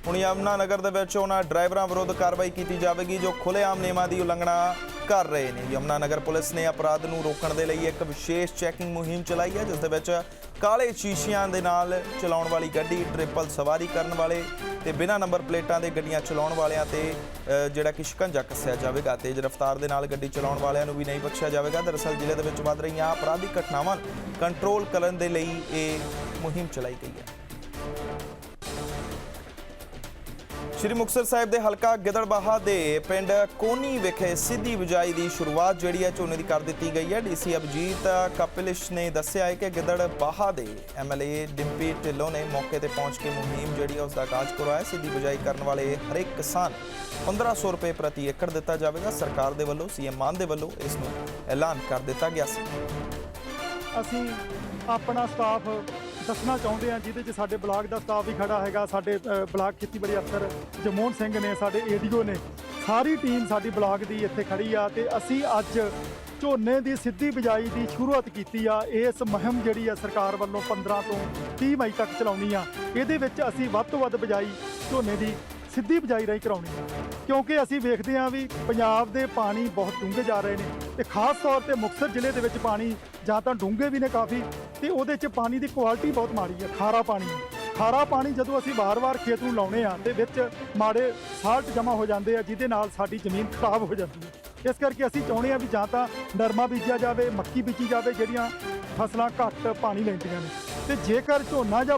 ਹੁਣ ਯਮਨਾ ਨਗਰ ਦੇ ਵਿੱਚ ਉਹਨਾਂ ਡਰਾਈਵਰਾਂ ਵਿਰੁੱਧ ਕਾਰਵਾਈ ਕੀਤੀ ਜਾਵੇਗੀ, ਜੋ ਖੁੱਲ੍ਹੇਆਮ ਨਿਯਮਾਂ ਦੀ ਉਲੰਘਣਾ ਕਰ ਰਹੇ ਨੇ। ਯਮਨਾ ਨਗਰ ਪੁਲਿਸ ਨੇ ਅਪਰਾਧ ਨੂੰ ਰੋਕਣ ਦੇ ਲਈ ਇੱਕ ਵਿਸ਼ੇਸ਼ ਚੈਕਿੰਗ ਮੁਹਿੰਮ ਚਲਾਈ ਹੈ, ਜਿਸ ਦੇ ਵਿੱਚ ਕਾਲੇ ਸ਼ੀਸ਼ਿਆਂ ਦੇ ਨਾਲ ਚਲਾਉਣ ਵਾਲੀ ਗੱਡੀ ਟ੍ਰਿਪਲ ਸਵਾਰੀ ਕਰਨ ਵਾਲੇ ਤੇ ਬਿਨਾਂ ਨੰਬਰ ਪਲੇਟਾਂ ਦੇ ਗੱਡੀਆਂ ਚਲਾਉਣ ਵਾਲਿਆਂ ਤੇ ਜਿਹੜਾ ਕਿ ਸ਼ਿਕੰਜਾ ਕੱਸਿਆ ਜਾਵੇਗਾ ਤੇਜ਼ ਰਫ਼ਤਾਰ ਦੇ ਨਾਲ ਗੱਡੀ ਚਲਾਉਣ ਵਾਲਿਆਂ ਨੂੰ ਵੀ ਨਹੀਂ ਬਖਸ਼ਿਆ ਜਾਵੇਗਾ। ਦਰਅਸਲ ਜ਼ਿਲ੍ਹੇ ਦੇ ਵਿੱਚ ਵੱਧ ਰਹੀਆਂ ਅਪਰਾਧਿਕ ਘਟਨਾਵਾਂ ਨੂੰ ਕੰਟਰੋਲ ਕਰਨ ਦੇ ਲਈ ਇਹ ਮੁਹਿੰਮ ਚਲਾਈ ਗਈ ਹੈ। ਸ਼੍ਰੀ ਮੁਕਤਸਰ ਸਾਹਿਬ ਦੇ ਹਲਕਾ ਗਿੱਦੜਬਾਹਾ ਦੇ ਪਿੰਡ ਕੋਨੀ ਵਿਖੇ ਸਿੱਧੀ ਬਿਜਾਈ ਦੀ ਸ਼ੁਰੂਆਤ ਜਿਹੜੀ ਹੈ ਝੋਨੇ ਦੀ ਕਰ ਦਿੱਤੀ ਗਈ ਹੈ। ਡੀਸੀ ਅਭਜੀਤ ਕਪਿਲਿਸ਼ ਨੇ ਦੱਸਿਆ ਹੈ ਕਿ ਗਿੱਦੜਬਾਹਾ ਦੇ ਐਮਐਲਏ ਡਿੰਪੀ ਢਿੱਲੋਂ ਨੇ ਮੌਕੇ ਤੇ ਪਹੁੰਚ ਕੇ ਮੁਹਿੰਮ ਜਿਹੜੀ ਹੈ ਉਸ ਦਾ ਆਗਾਜ਼ ਕਰਵਾਇਆ। ਸਿੱਧੀ ਬਿਜਾਈ ਕਰਨ ਵਾਲੇ ਹਰੇਕ ਕਿਸਾਨ 1500 ਰੁਪਏ ਪ੍ਰਤੀ ਏਕੜ ਦਿੱਤਾ ਜਾਵੇਗਾ। ਸਰਕਾਰ ਦੇ ਵੱਲੋਂ, ਸੀਐਮ ਮਾਨ ਦੇ ਵੱਲੋਂ ਇਸ ਨੂੰ ਐਲਾਨ ਕਰ ਦਿੱਤਾ ਗਿਆ ਸੀ। ਅਸੀਂ ਆਪਣਾ ਸਟਾਫ ਦੱਸਣਾ ਚਾਹੁੰਦੇ ਹਾਂ, ਜਿਹਦੇ 'ਚ ਸਾਡੇ ਬਲਾਕ ਦਾ ਸਟਾਫ ਵੀ ਖੜਾ ਹੈਗਾ, ਸਾਡੇ ਬਲਾਕ ਖੇਤੀਬਾੜੀ ਅਫਸਰ ਜਮੋਹਨ ਸਿੰਘ ਨੇ, ਸਾਡੇ ਏਡੀਓ ਨੇ। ਸਾਰੀ ਟੀਮ ਸਾਡੀ ਬਲਾਕ ਦੀ ਇੱਥੇ ਖੜੀ ਆ ਤੇ ਅਸੀਂ ਅੱਜ ਝੋਨੇ ਦੀ ਸਿੱਧੀ ਬਿਜਾਈ ਦੀ ਸ਼ੁਰੂਆਤ ਕੀਤੀ ਆ। ਇਸ ਮੁਹਿੰਮ ਜਿਹੜੀ ਆ ਸਰਕਾਰ ਵੱਲੋਂ 15 ਤੋਂ 30 ਮਈ ਤੱਕ ਚਲਾਉਣੀ ਆ। ਇਹਦੇ ਵਿੱਚ ਅਸੀਂ ਵੱਧ ਤੋਂ ਵੱਧ ਬਿਜਾਈ, ਝੋਨੇ ਦੀ ਸਿੱਧੀ ਬਿਜਾਈ ਰਾਹੀਂ ਕਰਾਉਣੀ ਆ। ਕਿਉਂਕਿ ਅਸੀਂ ਵੇਖਦੇ ਹਾਂ ਵੀ ਪੰਜਾਬ ਦੇ ਪਾਣੀ ਬਹੁਤ ਡੂੰਘੇ ਜਾ ਰਹੇ ਨੇ ਤੇ ਖਾਸ ਤੌਰ ਤੇ ਮੁਕਤਸਰ ਜ਼ਿਲ੍ਹੇ ਦੇ ਵਿੱਚ ਪਾਣੀ ਜਾਂ ਤਾਂ ਡੂੰਘੇ ਵੀ ਨੇ ਕਾਫੀ ਤੇ ਉਹਦੇ 'ਚ ਪਾਣੀ ਦੀ ਕੁਆਲਿਟੀ ਬਹੁਤ ਮਾੜੀ ਹੈ, ਖਾਰਾ ਪਾਣੀ। ਖਾਰਾ ਪਾਣੀ ਜਦੋਂ ਅਸੀਂ ਵਾਰ-ਵਾਰ ਖੇਤ ਨੂੰ ਲਾਉਨੇ ਆ ਤੇ ਵਿੱਚ ਮਾੜੇ ਸਾਲਟ ਜਮ੍ਹਾਂ ਹੋ ਜਾਂਦੇ ਆ, ਜਿਹਦੇ ਨਾਲ ਸਾਡੀ ਜ਼ਮੀਨ ਖਰਾਬ ਹੋ ਜਾਂਦੀ ਹੈ। ਇਸ ਕਰਕੇ ਅਸੀਂ ਚਾਹੁੰਦੇ ਆ ਵੀ ਜਾਂ ਤਾਂ ਨਰਮਾ ਬੀਜਿਆ ਜਾਵੇ, ਮੱਕੀ ਬੀਜੀ ਜਾਵੇ, ਜਿਹੜੀਆਂ ਫਸਲਾਂ ਘੱਟ ਪਾਣੀ ਲੈਂਦੀਆਂ ਨੇ। ਤੇ ਜੇਕਰ ਝੋਨਾ ਜਾਂ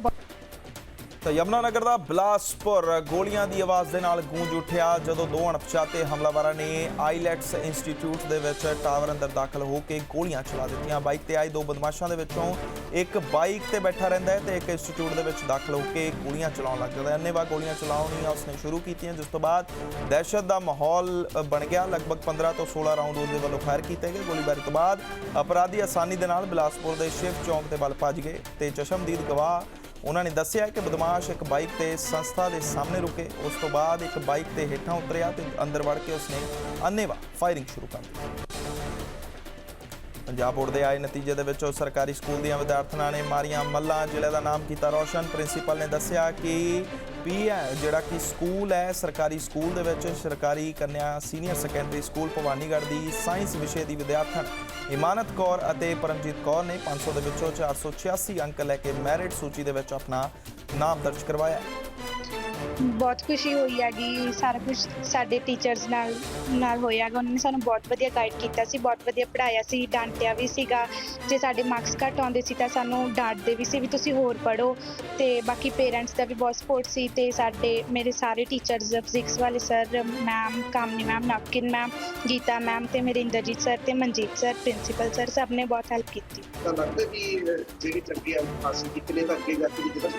ਤਾਂ ਯਮਨਾਨਗਰ ਦਾ ਬਲਾਸਪੁਰ ਗੋਲੀਆਂ ਦੀ ਆਵਾਜ਼ ਦੇ ਨਾਲ ਗੂੰਜ ਉੱਠਿਆ ਜਦੋਂ ਦੋ ਅਣਪਛਾਤੇ ਹਮਲਾਵਰਾਂ ਨੇ ਆਈਲੈਟਸ ਇੰਸਟੀਚਿਊਟ ਦੇ ਵਿੱਚ ਟਾਵਰ ਅੰਦਰ ਦਾਖਲ ਹੋ ਕੇ ਗੋਲੀਆਂ ਚਲਾ ਦਿੱਤੀਆਂ। ਬਾਈਕ ਤੇ ਆਏ ਦੋ ਬਦਮਾਸ਼ਾਂ ਦੇ ਵਿੱਚੋਂ ਇੱਕ ਬਾਈਕ ਤੇ ਬੈਠਾ ਰਹਿੰਦਾ ਹੈ ਤੇ ਇੱਕ ਇੰਸਟੀਚਿਊਟ ਦੇ ਵਿੱਚ ਦਾਖਲ ਹੋ ਕੇ ਗੋਲੀਆਂ ਚਲਾਉਣ ਲੱਗ ਜਾਂਦਾ ਹੈ। ਅੰਨੇਵਾਹ ਗੋਲੀਆਂ ਚਲਾਉਣੀਆਂ ਉਸਨੇ ਸ਼ੁਰੂ ਕੀਤੀਆਂ, ਜਿਸ ਤੋਂ ਬਾਅਦ ਦਹਿਸ਼ਤ ਦਾ ਮਾਹੌਲ ਬਣ ਗਿਆ। ਲਗਭਗ 15 ਤੋਂ 16 ਰਾਉਂਡ ਉਸਦੇ ਵੱਲੋਂ ਫਾਇਰ ਕੀਤੇ ਗਏ। ਗੋਲੀਬਾਰੀ ਤੋਂ ਬਾਅਦ ਅਪਰਾਧੀ ਆਸਾਨੀ ਦੇ ਨਾਲ ਬਿਲਾਸਪੁਰ ਦੇ ਸ਼ਿਵ ਚੌਂਕ ਤੇ ਵੱਲ ਭੱਜ ਗਏ ਤੇ ਚਸ਼ਮਦੀਦ ਗਵਾਹ ਉਹਨਾਂ ਨੇ ਦੱਸਿਆ ਕਿ ਬਦਮਾਸ਼ ਇੱਕ ਬਾਈਕ ਤੇ ਸੰਸਥਾ ਦੇ ਸਾਹਮਣੇ ਰੁਕੇ। ਉਸ ਤੋਂ ਬਾਅਦ ਇੱਕ ਬਾਈਕ ਤੇ ਹੇਠਾਂ ਉਤਰਿਆ ਤੇ ਅੰਦਰ ਵੜ ਕੇ ਉਸਨੇ ਅੰਨੇਵਾਹ ਫਾਇਰਿੰਗ ਸ਼ੁਰੂ ਕਰ ਦਿੱਤੀ। ਪੰਜਾਬ ਬੋਰਡ ਦੇ ਆਏ ਨਤੀਜੇ ਦੇ ਵਿੱਚ ਸਰਕਾਰੀ ਸਕੂਲ ਦੀਆਂ ਵਿਦਿਆਰਥਣਾਂ ਨੇ ਮਾਰੀਆਂ ਮੱਲਾਂ। ਜ਼ਿਲ੍ਹੇ ਦਾ ਨਾਮ ਕੀਤਾ ਰੌਸ਼ਨ। ਪ੍ਰਿੰਸੀਪਲ ਨੇ ਦੱਸਿਆ ਕਿ ਪੀ ਹੈ, ਜਿਹੜਾ ਕਿ ਸਕੂਲ ਹੈ, ਸਰਕਾਰੀ ਸਕੂਲ ਦੇ ਵਿੱਚ ਸਰਕਾਰੀ ਕੰਨਿਆ ਸੀਨੀਅਰ ਸੈਕੰਡਰੀ ਸਕੂਲ ਭਵਾਨੀਗੜ੍ਹ ਦੀ ਸਾਇੰਸ ਵਿਸ਼ੇ ਦੀ ਵਿਦਿਆਰਥਣ ਇਮਾਨਤ ਕੌਰ ਅਤੇ ਪਰਮਜੀਤ ਕੌਰ ਨੇ 500 ਦੇ ਵਿੱਚੋਂ 486 ਅੰਕ ਲੈ ਕੇ ਮੈਰਿਟ ਸੂਚੀ ਦੇ ਵਿੱਚ ਆਪਣਾ ਨਾਮ ਦਰਜ ਕਰਵਾਇਆ ਬਹੁਤ ਖੁਸ਼ੀ ਹੋਈ ਹੈਗੀ, ਸਾਰਾ ਕੁਝ ਸਾਡੇ ਟੀਚਰਸ ਨਾਲ ਨਾਲ ਹੋਇਆ ਹੈਗਾ, ਉਹਨਾਂ ਨੇ ਸਾਨੂੰ ਬਹੁਤ ਵਧੀਆ ਗਾਈਡ ਕੀਤਾ ਸੀ, ਬਹੁਤ ਵਧੀਆ ਪੜਾਇਆ ਸੀ, ਡਾਂਟਿਆ ਵੀ ਸੀਗਾ, ਜੇ ਸਾਡੇ ਮਾਰਕਸ ਘੱਟ ਆਉਂਦੇ ਸੀ ਤਾਂ ਸਾਨੂੰ ਡਾਂਟਦੇ ਵੀ ਸੀ ਵੀ ਤੁਸੀਂ ਹੋਰ ਪੜੋ ਤੇ ਬਾਕੀ ਪੇਰੈਂਟਸ ਦਾ ਵੀ ਬਹੁਤ ਸਪੋਰਟ ਸੀ, ਤੇ ਸਾਡੇ, ਮੇਰੇ ਸਾਰੇ ਟੀਚਰਸ ਫਿਜ਼ਿਕਸ ਵਾਲੇ sir ma'am Kamini ma'am Navkiran ma'am Geeta ma'am ਤੇ ਮੇਰੇ ਇੰਦਰਜੀਤ ਸਰ ਤੇ ਮਨਜੀਤ ਸਰ ਪ੍ਰਿੰਸੀਪਲ ਸਰ ਸਭ ਨੇ ਬਹੁਤ ਹੈਲਪ ਕੀਤੀ। ਤਾਂ ਲੱਗਦਾ ਵੀ ਜਿਹੜੀ ਚੰਗੀ ਹਾਸਲ ਕੀਤੀ ਨੇ ਤਾਂ ਅੱਗੇ ਜਾ ਕੇ ਜਿਹੜਾ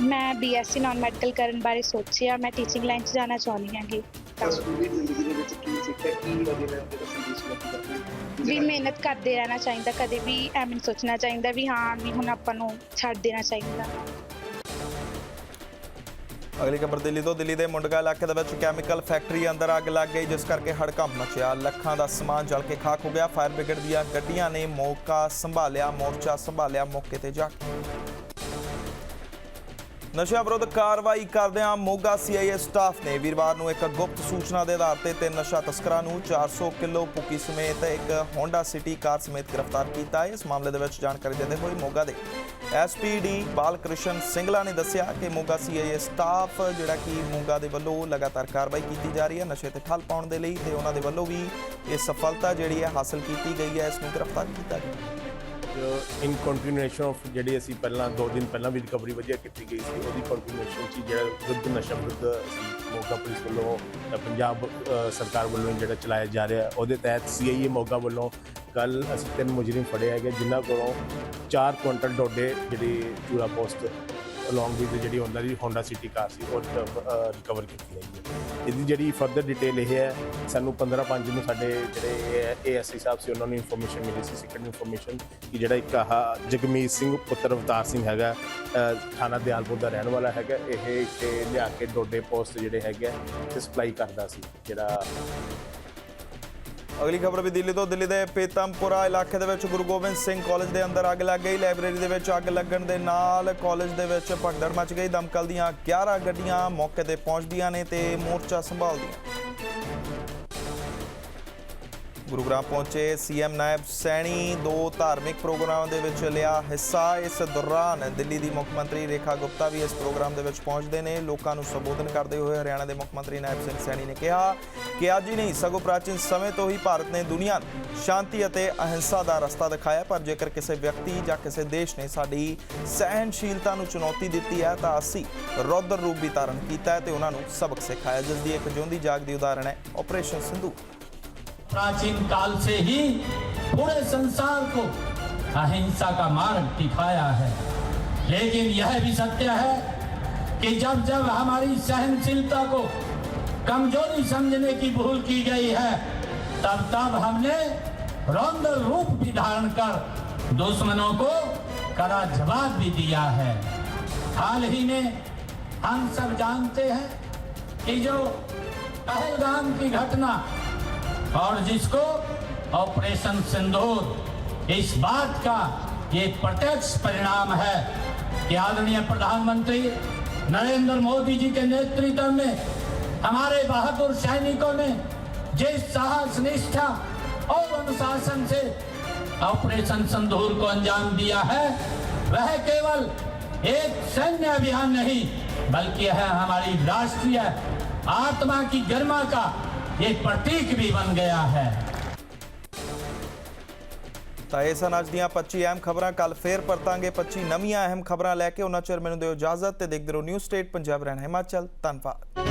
ਮੈਂ ਬੀਐਸਸੀ ਨਾਨ ਮੈਡੀਕਲ ਕਰਨ ਬਾਰੇ ਸੋਚਿਆ ਮੈਂ ਟੀਚਿੰਗ ਲਾਈਨ 'ਚ ਜਾਣਾ ਚਾਹੁੰਦੀ ਹਾਂਗੀ। ਤਾਂ ਸਕੂਲੀ ਜ਼ਿੰਦਗੀ ਦੇ ਵਿੱਚ ਕੀ ਸਿੱਖਿਆ ਕੀ ਅਜੇ ਮੈਂ ਜਿਹੜਾ ਸੰਦੇਸ਼ ਲੈ ਕੇ ਜਾਂਦੀ ਵੀ ਮਿਹਨਤ ਕਰਦੇ ਰਹਿਣਾ ਚਾਹੀਦਾ ਕਦੇ ਵੀ ਐਵੇਂ ਨਹੀਂ ਸੋਚਣਾ ਚਾਹੀਦਾ ਵੀ ਹਾਂ ਵੀ ਹੁਣ ਆਪਾਂ ਨੂੰ ਛੱਡ ਦੇਣਾ ਚਾਹੀਦਾ। ਅਗਲੀ ਖਬਰ ਦਿੱਲੀ ਤੋਂ ਦਿੱਲੀ ਦੇ ਮੁੰਡਗਾ ਇਲਾਕੇ ਦੇ ਵਿੱਚ ਕੈਮੀਕਲ ਫੈਕਟਰੀ ਅੰਦਰ ਅੱਗ ਲੱਗ ਗਈ ਜਿਸ ਕਰਕੇ ਹੜਕੰਪ ਮਚਿਆ। ਲੱਖਾਂ ਦਾ ਸਮਾਨ ਜਲ ਕੇ ਖਾਕ ਹੋ ਗਿਆ। ਫਾਇਰ ਬ੍ਰਿਗੇਡ ਦੀਆਂ ਗੱਡੀਆਂ ਨੇ ਮੌਕਾ ਸੰਭਾਲਿਆ ਮੋਰਚਾ ਸੰਭਾਲਿਆ ਮੌਕੇ ਤੇ ਜਾ ਕੇ। ਨਸ਼ਾ ਵਿਰੁੱਧ ਕਾਰਵਾਈ ਕਰਦਿਆਂ ਮੋਗਾ ਸੀਆਈਏ ਸਟਾਫ ਨੇ ਵੀਰਵਾਰ ਨੂੰ ਇੱਕ ਗੁਪਤ ਸੂਚਨਾ ਦੇ ਆਧਾਰ ਤੇ ਤਿੰਨ ਨਸ਼ਾ ਤਸਕਰਾਂ ਨੂੰ 400 ਕਿਲੋ ਪੁੱਕੀ ਸਮੇਤ ਇੱਕ ਹੋਂਡਾ ਸਿਟੀ ਕਾਰ ਸਮੇਤ ਗ੍ਰਿਫਤਾਰ ਕੀਤਾ। ਹੈ ਇਸ ਮਾਮਲੇ ਦੇ ਵਿੱਚ ਜਾਣਕਾਰੀ ਦਿੰਦੇ ਹੋਏ ਮੋਗਾ ਦੇ ਐਸਪੀਡੀ ਬਾਲਕ੍ਰਿਸ਼ਨ ਸਿੰਗਲਾ ਨੇ ਦੱਸਿਆ ਕਿ ਮੋਗਾ ਸੀਆਈਏ ਸਟਾਫ, ਜਿਹੜਾ ਕਿ ਮੋਗਾ ਦੇ ਵੱਲੋਂ ਲਗਾਤਾਰ ਕਾਰਵਾਈ ਕੀਤੀ ਜਾ ਰਹੀ ਹੈ, ਨਸ਼ੇ ਤੇ ਠੱਲ ਪਾਉਣ ਦੇ ਲਈ ਤੇ ਉਹਨਾਂ ਦੇ ਵੱਲੋਂ ਵੀ ਇਹ ਸਫਲਤਾ ਜਿਹੜੀ ਹੈ ਹਾਸਲ ਕੀਤੀ ਗਈ ਹੈ, ਇਸ ਨੂੰ ਗ੍ਰਿਫਤਾਰ ਕੀਤਾ ਗਿਆ। ਇਨ ਕੰਟੀਨਿਊਏਸ਼ਨ ਆਫ ਜਿਹੜੀ ਅਸੀਂ ਪਹਿਲਾਂ ਦੋ ਦਿਨ ਪਹਿਲਾਂ ਵੀ ਰਿਕਵਰੀ ਵਧੀਆ ਕੀਤੀ ਗਈ ਸੀ ਉਹਦੀ ਕੰਟੀਨਿਊਏਸ਼ਨ ਚ ਜਿਹੜਾ ਵਿਰੁੱਧ ਨਸ਼ਾ ਵਿਰੁੱਧ ਅਸੀਂ ਮੋਗਾ ਪੁਲਿਸ ਵੱਲੋਂ ਅ, ਪੰਜਾਬ ਸਰਕਾਰ ਵੱਲੋਂ ਜਿਹੜਾ ਚਲਾਇਆ ਜਾ ਰਿਹਾ ਉਹਦੇ ਤਹਿਤ ਸੀਆਈਏ ਮੋਗਾ ਵੱਲੋਂ ਕੱਲ ਅਸੀਂ ਤਿੰਨ ਮੁਜਰਮ ਫੜੇ ਹੈਗੇ ਜਿਨ੍ਹਾਂ ਕੋਲੋਂ 4 ਕੁਇੰਟਲ ਡੋਡੇ ਜਿਹੜੀ ਚੂਰਾ ਪੋਸਟ ਅਲੋਂਗ ਵਿਦ ਜਿਹੜੀ ਉਹਨਾਂ ਦੀ ਹੋਂਡਾ ਸਿਟੀ ਕਾਰ ਸੀ ਉਹ ਰਿਕਵਰ ਕੀਤੀ ਗਈ ਹੈ ਇਹਦੀ ਜਿਹੜੀ ਫਰਦਰ ਡਿਟੇਲ ਇਹ ਹੈ ਸਾਨੂੰ 15 ਪੰਜ ਨੂੰ ਸਾਡੇ ਜਿਹੜੇ ਏਐਸਸੀ ਸਾਹਿਬ ਸੀ ਉਹਨਾਂ ਨੂੰ ਇਨਫੋਰਮੇਸ਼ਨ ਮਿਲੀ ਸੀ ਸਿਕਰਟ ਇਨਫੋਰਮੇਸ਼ਨ ਕਿ ਜਿਹੜਾ ਇੱਕ ਆਹ ਜਗਮੀਤ ਸਿੰਘ ਪੁੱਤਰ ਅਵਤਾਰ ਸਿੰਘ ਹੈਗਾ ਥਾਣਾ ਦਿਆਲਪੁਰ ਦਾ ਰਹਿਣ ਵਾਲਾ ਹੈਗਾ ਇਹ ਇੱਥੇ ਲਿਆ ਕੇ ਡੋਡੇ ਪੋਸਟ ਜਿਹੜੇ ਹੈਗੇ ਆ, ਤੇ ਸਪਲਾਈ ਕਰਦਾ ਸੀ ਜਿਹੜਾ ਅਗਲੀ ਖਬਰ ਵੀ ਦਿੱਲੀ ਤੋਂ, ਦਿੱਲੀ ਦੇ ਪੇਤਮਪੁਰਾ ਇਲਾਕੇ ਦੇ ਵਿੱਚ ਗੁਰੂ ਗੋਬਿੰਦ ਸਿੰਘ ਕਾਲਜ ਦੇ ਅੰਦਰ ਅੱਗ ਲੱਗ ਗਈ। ਲਾਇਬ੍ਰੇਰੀ ਦੇ ਵਿੱਚ ਅੱਗ ਲੱਗਣ ਦੇ ਨਾਲ ਕਾਲਜ ਦੇ ਵਿੱਚ ਭਗਦੜ ਮਚ ਗਈ। ਦਮਕਲ ਦੀਆਂ 11 ਗੱਡੀਆਂ ਮੌਕੇ ਤੇ ਪਹੁੰਚਦੀਆਂ ਨੇ ਤੇ ਮੋਰਚਾ ਸੰਭਾਲਦੀਆਂ। ਗੁਰੂਗ੍ਰਾਮ ਪਹੁੰਚੇ। ਸੀਐਮ ਨਾਇਬ ਸੈਣੀ ਦੋ ਧਾਰਮਿਕ ਪ੍ਰੋਗਰਾਮਾਂ ਦੇ ਵਿੱਚ ਲਿਆ ਹਿੱਸਾ। ਇਸ ਦੌਰਾਨ ਦਿੱਲੀ ਦੀ ਮੁੱਖ ਮੰਤਰੀ ਰੇਖਾ ਗੁਪਤਾ ਵੀ ਇਸ ਪ੍ਰੋਗਰਾਮ ਦੇ ਵਿੱਚ ਪਹੁੰਚਦੇ ਨੇ। ਲੋਕਾਂ ਨੂੰ ਸੰਬੋਧਨ ਕਰਦੇ ਹੋਏ ਹਰਿਆਣਾ ਦੇ ਮੁੱਖ ਮੰਤਰੀ ਨਾਇਬ ਸਿੰਘ ਸੈਣੀ ਨੇ ਕਿਹਾ ਕਿ ਅੱਜ ਹੀ ਨਹੀਂ, ਸਗੋਂ ਪ੍ਰਾਚੀਨ ਸਮੇਂ ਤੋਂ ਹੀ ਭਾਰਤ ਨੇ ਦੁਨੀਆ ਨੂੰ ਸ਼ਾਂਤੀ ਅਤੇ ਅਹਿੰਸਾ ਦਾ ਰਸਤਾ ਦਿਖਾਇਆ। ਪਰ ਜੇਕਰ ਕਿਸੇ ਵਿਅਕਤੀ ਜਾਂ ਕਿਸੇ ਦੇਸ਼ ਨੇ ਸਾਡੀ ਸਹਿਨਸ਼ੀਲਤਾ ਨੂੰ ਚੁਣੌਤੀ ਦਿੱਤੀ ਹੈ, ਤਾਂ ਅਸੀਂ ਰੌਦਰ ਰੂਪ ਵੀ ਧਾਰਨ ਕੀਤਾ ਹੈ ਤੇ ਉਹਨਾਂ ਨੂੰ ਸਬਕ ਸਿਖਾਇਆ। ਜਿਸ ਦੀ ਇੱਕ ਜਿਉਂਦੀ ਜਾਗਦੀ ਉਦਾਹਰਣ ਹੈ ਆਪਰੇਸ਼ਨ ਸਿੰਧੂ। प्राचीन काल से ही पूरे संसार को अहिंसा का मार्ग दिखाया है। लेकिन यह भी सत्य है कि जब जब हमारी सहनशीलता को कमज़ोरी समझने की भूल की गई है, तब तब हमने रौद्र रूप भी धारण कर दुश्मनों को कड़ा जवाब भी दिया है। हाल ही में हम सब जानते हैं कि जो पहलगाम की घटना और जिसको ऑपरेशन सिंदूर। इस बात का ये प्रत्यक्ष परिणाम है कि आदरणीय प्रधानमंत्री नरेंद्र मोदी जी के नेतृत्व में, हमारे बहादुर सैनिकों ने जिस साहस, निष्ठा और अनुशासन से ऑपरेशन सिंदूर को अंजाम दिया है, वह केवल एक सैन्य अभियान नहीं, बल्कि है हमारी राष्ट्रीय आत्मा की गरिमा का एक प्रतीक भी बन गया है ਤਾਂ ਇਹ ਸਨ ਅੱਜ ਦੀਆਂ 25 ਅਹਿਮ ਖਬਰਾਂ ਕੱਲ ਫੇਰ ਪਰਤਾਂਗੇ 25 ਨਵੀਆਂ ਅਹਿਮ ਖਬਰਾਂ ਲੈ ਕੇ ਉਹਨਾਂ ਚਿਰ ਮੈਨੂੰ ਦਿਓ ਇਜਾਜ਼ਤ ਤੇ ਦੇਖਦੇ ਰਹੋ ਨਿਊ ਸਟੇਟ ਪੰਜਾਬ ਰਹਿਣਾ ਹਿਮਾਚਲ ਧੰਨਵਾਦ